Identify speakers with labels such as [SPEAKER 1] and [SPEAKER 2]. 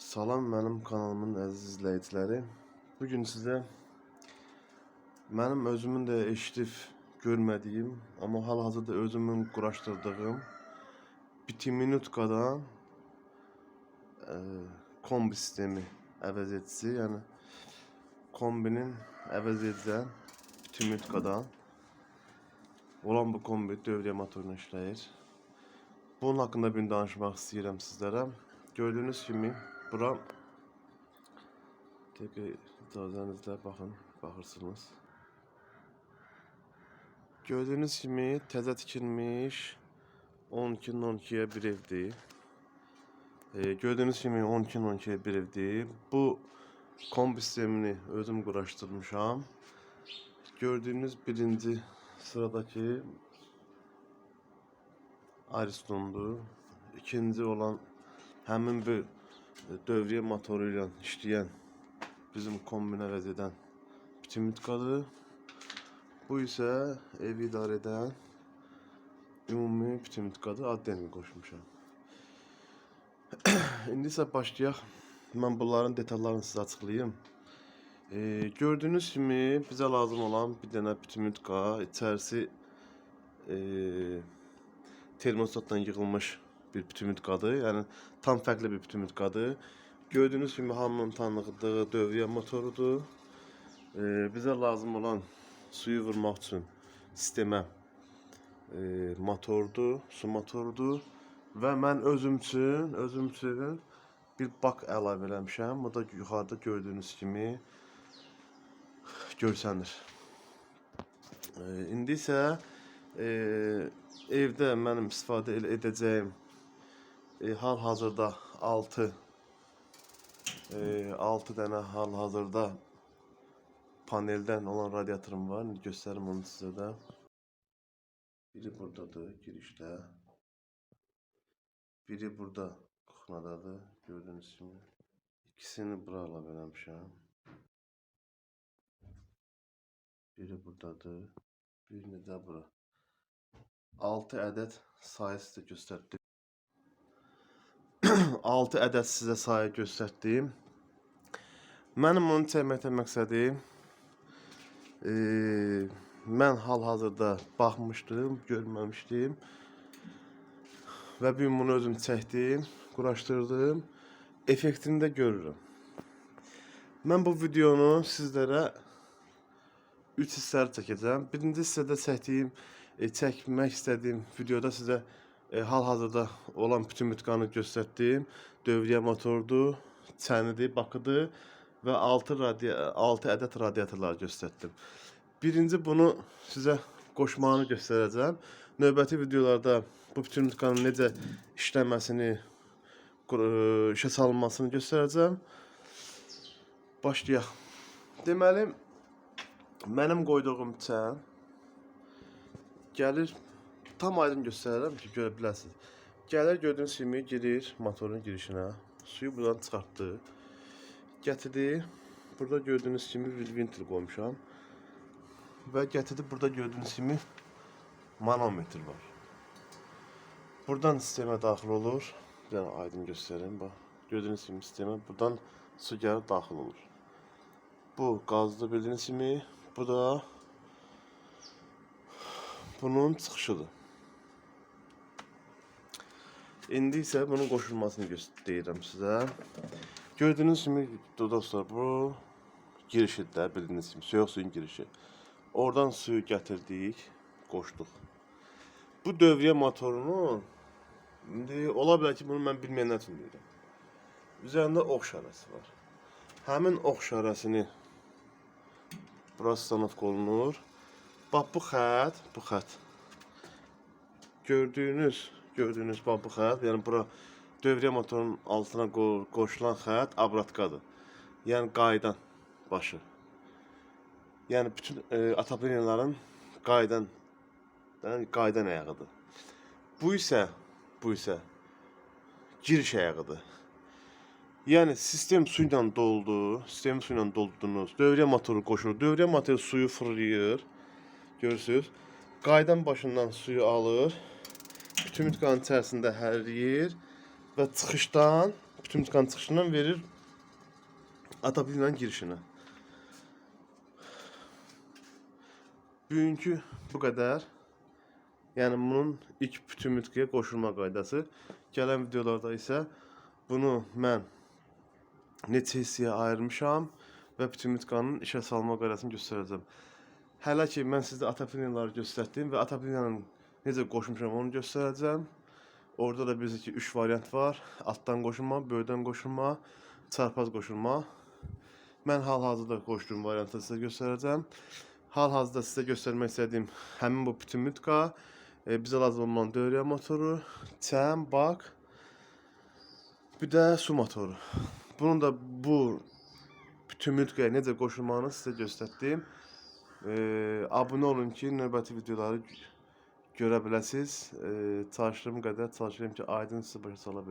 [SPEAKER 1] Salam mənim kanalımın əziz izləyiciləri. Bu gün sizə mənim özümün də eşidib görmədiyim, amma hal-hazırda özümün quraşdırdığım Bitiminutkadan e, kombi sistemi əvəz edicisi, yəni kombinin əvəz edilən Bitiminutkadan olan bu kombi dövriyyə motoruna işləyir. Bunun haqqında bir danışmaq istəyirəm sizlərə. Gördüyünüz kimi bura Tekrar icazənizlə baxın, baxırsınız. Gördüyünüz kimi təzə tikilmiş 12-nin 12-yə bir evdir. E, gördüyünüz kimi 12-nin 12-yə bir evdir. Bu kombi sistemini özüm quraşdırmışam. Gördüyünüz birinci sıradaki Ariston'dur. İkinci olan həmin bu dövriyyə motoru ilə işləyən bizim kombinə əvəz edən Bitimutkadır. Bu isə evi idarə edən ümumi Bitimutkadır. Adını qoşmuşam. İndi isə başlayaq. Mən bunların detallarını sizə açıqlayım. Ee, gördüyünüz kimi bizə lazım olan bir dənə Bitimutka, içərisi eee termostatla yığılmış bir Bitimutkadır. Yəni tam fərqli bir Bitimutkadır. Gördüyünüz kimi hamının tanıdığı dövriyyə motorudur. Ee, bizə lazım olan suyu vurmaq üçün sistemə e, motordur, su motorudur və mən özüm üçün, özüm üçün bir bak əlavə eləmişəm. Bu da yuxarıda gördüyünüz kimi görsənir. Ee, indi isə e, evdə mənim istifadə edəcəyim e, hal-hazırda 6 e, 6 dənə hal-hazırda paneldən olan radiatorum var. Göstərim onu sizə də. Biri buradadır girişdə. Biri burada kuxnadadır. Gördüyünüz kimi. İkisini bura əlavə eləmişəm. Biri buradadır. Birini də bura. 6 ədəd sayı sizə göstərdim. 6 ədəd sizə sayı göstərdim. Mənim onu çəkməkdə məqsədim eee mən hal-hazırda baxmışdım, görməmişdim. Və bir bunu özüm çəkdim, quraşdırdım. Effektini də görürəm. Mən bu videonu sizlərə 3 hissəli çəkəcəm. Birinci hissədə çəkdiyim, e, çəkmək istədiyim videoda sizə e, hal-hazırda olan bütün mütqanı göstərdim. Dövriyyə motordur, çənidir, bakıdır və 6 radiya 6 ədəd radiatorlar göstərdim. Birinci bunu sizə qoşmağını göstərəcəm. Növbəti videolarda bu bütün mütqanın necə işləməsini, e, işə salınmasını göstərəcəm. Başlayaq. Deməli, Mənim qoyduğum çən gəlir tam aydın göstərirəm ki, görə biləsiniz. Gəlir gördüyünüz kimi girir motorun girişinə. Suyu buradan çıxartdı. Gətirdi. Burada gördüyünüz kimi bir ventil qoymuşam. Və gətirdi burada gördüyünüz kimi manometr var. Buradan sistemə daxil olur. Bir dənə aydın göstərim bax. Gördüyünüz kimi sistemə buradan su gəlib daxil olur. Bu qazlı bildiyiniz kimi bu da bunun çıxışıdır. İndi isə bunun qoşulmasını göstərirəm sizə. Gördüyünüz kimi dostlar bu girişidir də bildiyiniz kimi soyuq suyun girişi. Oradan suyu gətirdik, qoşduq. Bu dövriyyə motorunun indi ola bilər ki, bunu mən bilməyənlər üçün deyirəm. Üzərində ox şarəsi var. Həmin ox şarəsini bura stanovka olunur. Bax bu xətt, bu xətt. Gördüyünüz, gördüyünüz bax bu xətt, yəni bura dövriyyə motorunun altına qo- qoşulan xətt abratkadır. Yəni qaydan başı. Yəni bütün e, ataplenyaların qaydan yəni qaydan ayağıdır. Bu isə bu isə giriş ayağıdır. Yəni sistem su ilə doldu, sistemi su ilə doldurdunuz. Dövriyyə motoru qoşulur. Dövriyyə motoru suyu fırlayır. Görürsüz? Qaydan başından suyu alır. Bütün mütqanın içərisində hərləyir və çıxışdan bütün tıkan çıxışından verir Atabil'in girişinə. Bugünkü bu qədər. Yəni bunun ilk bütün mütqiyə qoşulma qaydası. Gələn videolarda isə bunu mən neçə hissəyə ayırmışam və bütün mütqanın işə salma qaydasını göstərəcəm. Hələ ki mən sizə atapilyaları göstərdim və atapilyanın necə qoşmuşam onu göstərəcəm. Orada da bizdəki 3 variant var. Altdan qoşulma, böyrdən qoşulma, çarpaz qoşulma. Mən hal-hazırda qoşduğum variantı sizə göstərəcəm. Hal-hazırda sizə göstərmək istədiyim həmin bu bütün mütqa, e, bizə lazım olan dövrə motoru, çəm, bak, bir də su motoru. Bunun da bu bütün mütqəyə necə qoşulmağını sizə göstərdim. E, abunə olun ki, növbəti videoları görə biləsiniz. E, çalışdığım qədər çalışıram ki, aydın başa sala.